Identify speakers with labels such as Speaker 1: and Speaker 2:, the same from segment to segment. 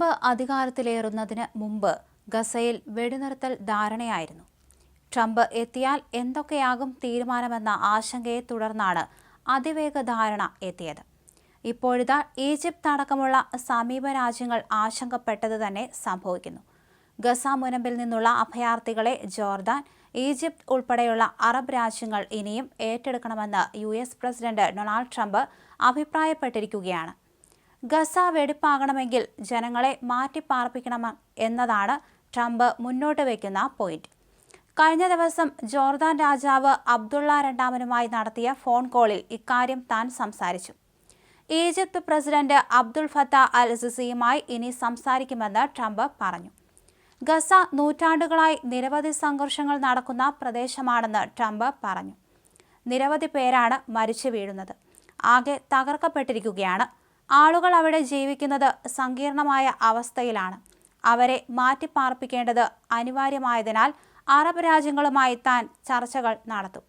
Speaker 1: Trump അധികാരത്തിലേറുന്നതിന് മുമ്പ് ഗസയിൽ വെടിനിർത്തൽ ധാരണയായിരുന്നു. ട്രംപ് എത്തിയാൽ എന്തൊക്കെയാകും തീരുമാനമെന്ന ആശങ്കയെ തുടർന്നാണ് അതിവേഗ ധാരണ എത്തിയത്. ഇപ്പോഴിതാ ഈജിപ്ത് അടക്കമുള്ള സമീപ രാജ്യങ്ങൾ ആശങ്കപ്പെട്ടത് തന്നെ സംഭവിക്കുന്നു. ഗസ മുനമ്പിൽ നിന്നുള്ള അഭയാർത്ഥികളെ ജോർദാൻ ഈജിപ്ത് ഉൾപ്പെടെയുള്ള അറബ് രാജ്യങ്ങൾ ഇനിയും ഏറ്റെടുക്കണമെന്ന് യു പ്രസിഡന്റ് ഡൊണാൾഡ് ട്രംപ് അഭിപ്രായപ്പെട്ടിരിക്കുകയാണ്. ഗസ വെടിപ്പാകണമെങ്കിൽ ജനങ്ങളെ മാറ്റിപ്പാർപ്പിക്കണം എന്നതാണ് ട്രംപ് മുന്നോട്ട് വയ്ക്കുന്ന പോയിന്റ് കഴിഞ്ഞ ദിവസം ജോർദാൻ രാജാവ് അബ്ദുള്ള രണ്ടാമനുമായി നടത്തിയ ഫോൺ കോളിൽ ഇക്കാര്യം താൻ സംസാരിച്ചു. Egypt president Abdul Fattah al സിസിയുമായി ഇനി സംസാരിക്കുമെന്ന് ട്രംപ് പറഞ്ഞു. ഗസ നൂറ്റാണ്ടുകളായി നിരവധി സംഘർഷങ്ങൾ നടക്കുന്ന പ്രദേശമാണെന്ന് ട്രംപ് പറഞ്ഞു. നിരവധി പേരാണ് മരിച്ചു വീഴുന്നത്. ആകെ തകർക്കപ്പെട്ടിരിക്കുകയാണ് ആളുകൾ അവിടെ ജീവിക്കുന്നത് സങ്കീർണമായ അവസ്ഥയിലാണ്. അവരെ മാറ്റിപ്പാർപ്പിക്കേണ്ടത് അനിവാര്യമായതിനാൽ അറബ് രാജ്യങ്ങളുമായി താൻ ചർച്ചകൾ നടത്തും.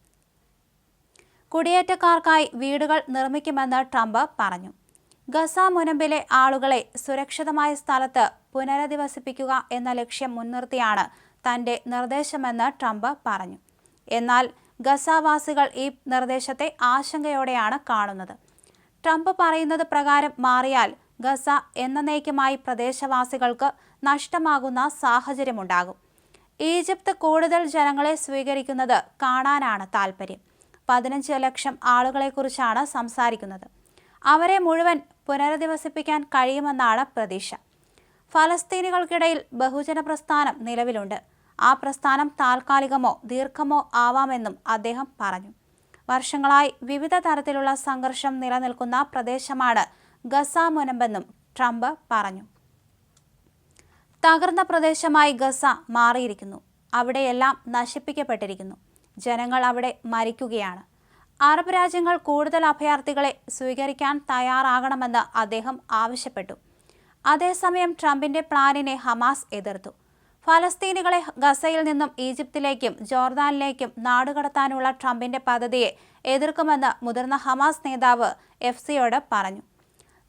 Speaker 1: കുടിയേറ്റക്കാർക്കായി വീടുകൾ നിർമ്മിക്കുമെന്ന് ട്രംപ് പറഞ്ഞു. ഗസ മുനമ്പിലെ ആളുകളെ സുരക്ഷിതമായ സ്ഥലത്ത് പുനരധിവസിപ്പിക്കുക എന്ന ലക്ഷ്യം മുൻനിർത്തിയാണ് തന്റെ നിർദ്ദേശമെന്ന് ട്രംപ് പറഞ്ഞു. എന്നാൽ ഗസവാസികൾ ഈ നിർദ്ദേശത്തെ ആശങ്കയോടെയാണ് കാണുന്നത്. ട്രംപ് പറയുന്നത് പ്രകാരം മാറിയാൽ ഗസ എന്ന എന്നേക്കുമായി പ്രദേശവാസികൾക്ക് നഷ്ടമാകുന്ന സാഹചര്യമുണ്ടാകും. ഈജിപ്ത് കൂടുതൽ ജനങ്ങളെ സ്വീകരിക്കുന്നത് കാണാനാണ് താൽപ്പര്യം പതിനഞ്ച് ലക്ഷം ആളുകളെക്കുറിച്ചാണ് സംസാരിക്കുന്നത്. അവരെ മുഴുവൻ പുനരധിവസിപ്പിക്കാൻ കഴിയുമെന്നാണ് പ്രതീക്ഷ. ഫലസ്തീനികൾക്കിടയിൽ ബഹുജന പ്രസ്ഥാനം നിലവിലുണ്ട്. ആ പ്രസ്ഥാനം താൽക്കാലികമോ ദീർഘമോ ആവാമെന്നും അദ്ദേഹം പറഞ്ഞു. വർഷങ്ങളായി വിവിധ തരത്തിലുള്ള സംഘർഷം നിലനിൽക്കുന്ന പ്രദേശമാണ് ഗസ മുനമ്പെന്നും ട്രംപ് പറഞ്ഞു. തകർന്ന പ്രദേശമായി ഗസ മാറിയിരിക്കുന്നു. അവിടെയെല്ലാം നശിപ്പിക്കപ്പെട്ടിരിക്കുന്നു. ജനങ്ങൾ അവിടെ മരിക്കുകയാണ്. അറബ് രാജ്യങ്ങൾ കൂടുതൽ അഭയാർത്ഥികളെ സ്വീകരിക്കാൻ തയ്യാറാകണമെന്ന് അദ്ദേഹം ആവശ്യപ്പെട്ടു. അതേസമയം ട്രംപിന്റെ പ്ലാനിനെ ഹമാസ് എതിർത്തു. ഫലസ്തീനികളെ ഗസയിൽ നിന്നും ഈജിപ്തിലേക്കും ജോർദാനിലേക്കും നാടുകടത്താനുള്ള ട്രംപിന്റെ പദ്ധതിയെ എതിർക്കുമെന്ന് മുതിർന്ന ഹമാസ് നേതാവ് എഫ് സിയോട് പറഞ്ഞു.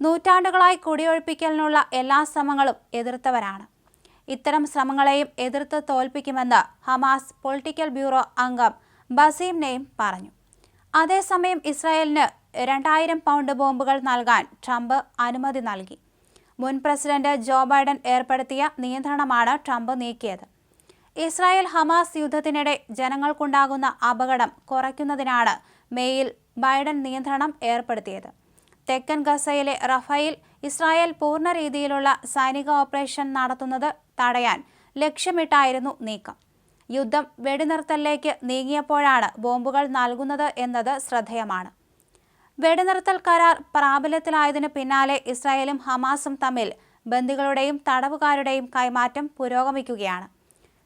Speaker 1: നൂറ്റാണ്ടുകളായി കുടിയൊഴിപ്പിക്കലിനുള്ള എല്ലാ ശ്രമങ്ങളും എതിർത്തവരാണ്. ഇത്തരം ശ്രമങ്ങളെയും എതിർത്ത് തോൽപ്പിക്കുമെന്ന് ഹമാസ് പൊളിറ്റിക്കൽ ബ്യൂറോ അംഗം ബസീം നെയ്ം പറഞ്ഞു. അതേസമയം ഇസ്രായേലിന് രണ്ടായിരം പൗണ്ട് ബോംബുകൾ നൽകാൻ ട്രംപ് അനുമതി നൽകി. മുൻ പ്രസിഡന്റ് ജോ ബൈഡൻ ഏർപ്പെടുത്തിയ നിയന്ത്രണമാണ് ട്രംപ് നീക്കിയത്. ഇസ്രായേൽ ഹമാസ് യുദ്ധത്തിനിടെ ജനങ്ങൾക്കുണ്ടാകുന്ന അപകടം കുറയ്ക്കുന്നതിനാണ് മേയിൽ ബൈഡൻ നിയന്ത്രണം ഏർപ്പെടുത്തിയത്. തെക്കൻ ഗസയിലെ റഫയിൽ ഇസ്രായേൽ പൂർണ രീതിയിലുള്ള സൈനിക ഓപ്പറേഷൻ നടത്തുന്നത് തടയാൻ ലക്ഷ്യമിട്ടായിരുന്നു നീക്കം. യുദ്ധം വെടിനിർത്തലിലേക്ക് നീങ്ങിയപ്പോഴാണ് ബോംബുകൾ നൽകുന്നത് എന്നത് ശ്രദ്ധേയമാണ്. വെടിനിർത്തൽ കരാർ പ്രാബല്യത്തിലായതിനു പിന്നാലെ ഇസ്രായേലും ഹമാസും തമ്മിൽ ബന്ദികളുടെയും തടവുകാരുടെയും കൈമാറ്റം പുരോഗമിക്കുകയാണ്.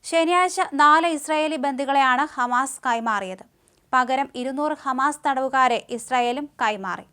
Speaker 1: ശനിയാഴ്ച നാല് ഇസ്രായേലി ബന്ദികളെയാണ് ഹമാസ് കൈമാറിയത്. പകരം ഇരുന്നൂറ് ഹമാസ് തടവുകാരെ ഇസ്രായേലും കൈമാറി.